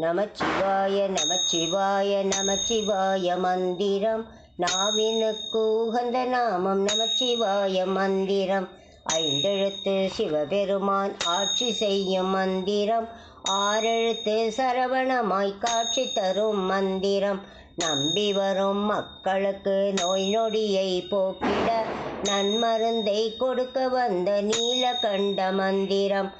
நமச்சிவாய நமச்சிவாய நமச்சிவாய மந்திரம். நாவினுக்கு உகந்த நாமம் நமச்சிவாய மந்திரம். ஐந்தெழுத்து சிவபெருமான் ஆட்சி செய்யும் மந்திரம். ஆறெழுத்து சரவணமாய் காட்சி தரும் மந்திரம். நம்பி வரும் மக்களுக்கு நோய் நொடியை போக்கிட நன்மருந்தை கொடுக்க வந்த நீலகண்ட மந்திரம்.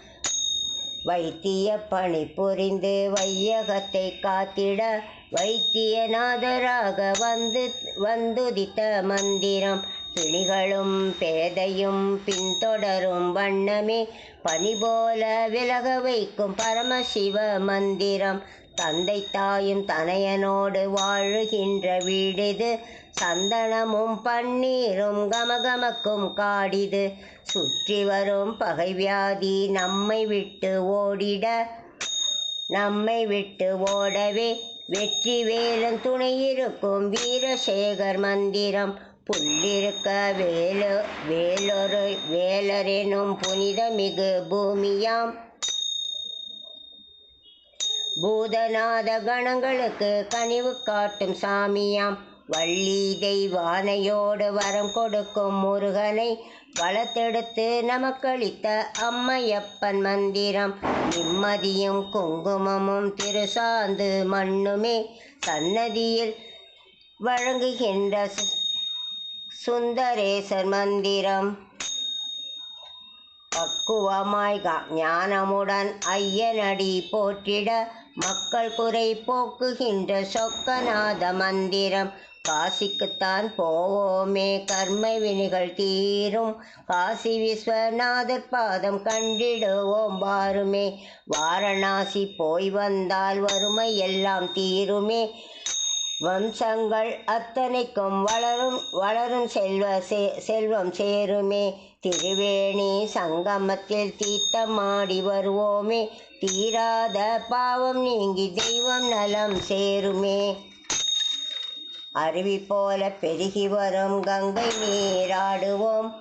வைத்திய பணி புரிந்து வையகத்தை காத்திட வைத்தியநாதராக வந்து வந்துதித்த மந்திரம். பிணிகளும் பேதையும் பின்தொடரும் வண்ணமே. பணி போல விலக வைக்கும் பரமசிவ மந்திரம். தந்தை தாயும் தனையனோடு வாழுகின்ற வீடிது. சந்தனமும் பன்னீரும் கமகமக்கும் காடிது. சுற்றி வரும் பகைவியாதி நம்மை விட்டு ஓடிட நம்மை விட்டு ஓடவே வெற்றி வேலன் துணையிருக்கும் வீரசேகர் மந்திரம். புள்ளிருக்க வேலு வேலொரு வேலரெனும் புனிதமிகு பூமியாம். பூதநாத கணங்களுக்கு கனிவு காட்டும் சாமியாம். வள்ளி தெய்வானையோடு வரம் கொடுக்கும் முருகனை வளத்தெடுத்து நமக்களித்த அம்மையப்பன் மந்திரம். நிம்மதியும் குங்குமமும் திருசாந்து மண்ணுமே சன்னதியில் வழங்குகின்ற சு- சுந்தரேசர் மந்திரம். பக்குவமாய் ஞானமுடன் ஐயனடி போற்றிட மக்கள் குறை போக்குகின்ற சொக்கநாத மந்திரம் காசிக்குத்தான் போவோமே கர்ம வினிகள் தீரும். காசி விஸ்வநாதர் பாதம் கண்டிடுவோம் வாருமே வாரணாசி போய் வந்தால் வறுமை எல்லாம் தீருமே. வம்சங்கள் அத்தனைக்கும் வளரும் வளரும் செல்வ சே செல்வம் சேருமே. திருவேணி சங்கமத்தில் தீர்த்தமாடி வருவோமே. தீராத பாவம் நீங்கி தெய்வம் நலம் சேருமே. அருவி போல பெருகி வரும் கங்கை நீராடுவோம்.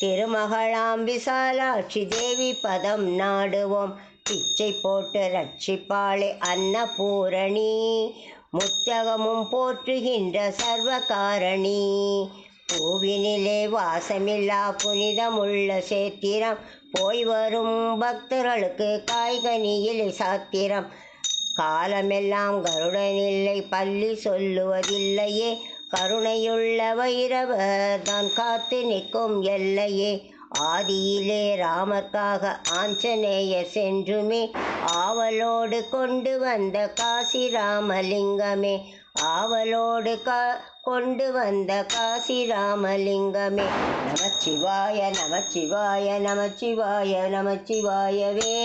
திருமகளாம் விசாலாட்சி தேவி பதம் நாடுவோம். பிச்சை போட்டு ரட்சிப்பாளே அன்னபூரணி. முத்தகமும் போற்றுகின்ற சர்வகாரணி. பூவினிலே வாசமில்லா புனிதமுள்ள சேத்திரம். போய் வரும் பக்தர்களுக்கு காய்கனியில் சாத்திரம். காலமெல்லாம் கருடனில்லை பள்ளி சொல்லுவதில்லையே. கருணையுள்ள வைரவர் தான் காத்து நிற்கும் எல்லையே. ஆதியிலே ராமர்க்காக ஆஞ்சநேயர் சென்றுமே ஆவலோடு கொண்டு வந்த காசி ராமலிங்கமே ஆவலோடு கா கொண்டு வந்த காசி ராமலிங்கமே நமச்சிவாய நமச்சிவாய நமச்சிவாய நமச்சிவாயவே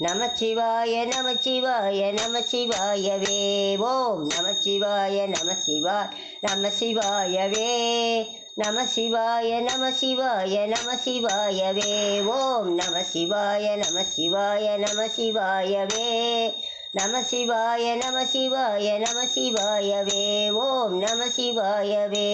நமச்சிவாய நமச்சிவாய நமச்சிவாயவே. ஓம் நமச்சிவாய நமசிவாய நமசிவாயவே நம சிவாய நம சிவாய நம சிவாயவே. ஓம் நம சிவாய நம சிவாய நம சிவாயவே. நம சிவாய நம சிவாய நம சிவாயவே. ஓம் நம சிவாயவே.